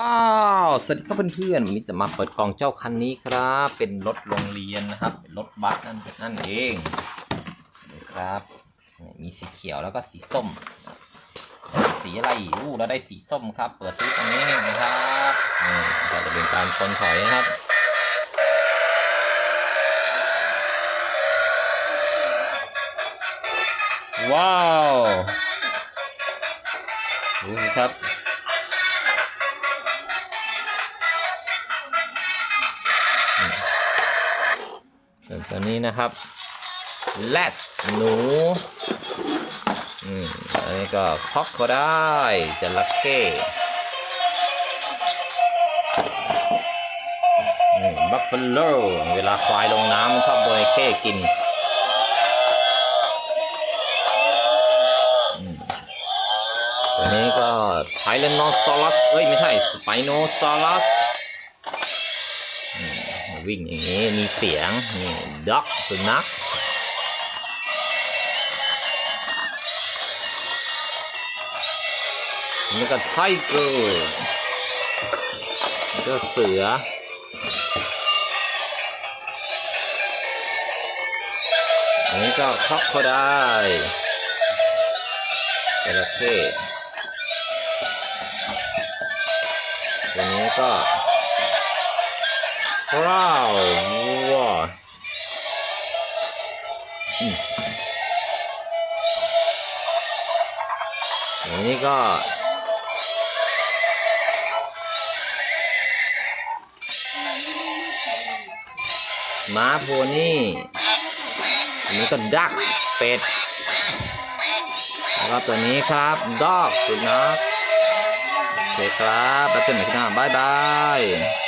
อ้าวสวัสดีครับเพื่อนๆวันนี้จะมาเปิดกล่องเจ้าคันนี้ครับ เป็นรถโรงเรียนนะครับ เป็นรถบัสนั่นนั่นเองนี่ครับมีสีเขียวแล้วก็สีส้ม สีอะไรอู้เราได้สีส้มครับ เปิดซื้อตรงนี้นะครับนี่ก็จะเป็นการชนถอยนะครับว้าวดูครับ ตัวนี้นะครับ let's หนูอืมอันนี้ก็คอกก็ได้จระเข้บัฟเฟาโลเวลาควายลงน้ำมันชอบโดนเข้กินตัวนี้ก็ไทเลนอซอรัสเอ้ย ไม่ใช่ สไปโนซอรัส วิ่งอย่างนี้มีเสียงนี่ด็อกสุนัขนี่ก็ไทเกอร์นี่ก็เสืออันนี้ก็คอกโคได้จระเข้ตัวนี้ก็ ว้าววัวอืมอันนี้ก็ม้าโพนี่อันนี้ก็ดักเป็ด แล้วก็ตัวนี้ครับดอกสุนัขโอเคครับแล้วเจอกันใหม่คลิปหน้าบ๊ายบาย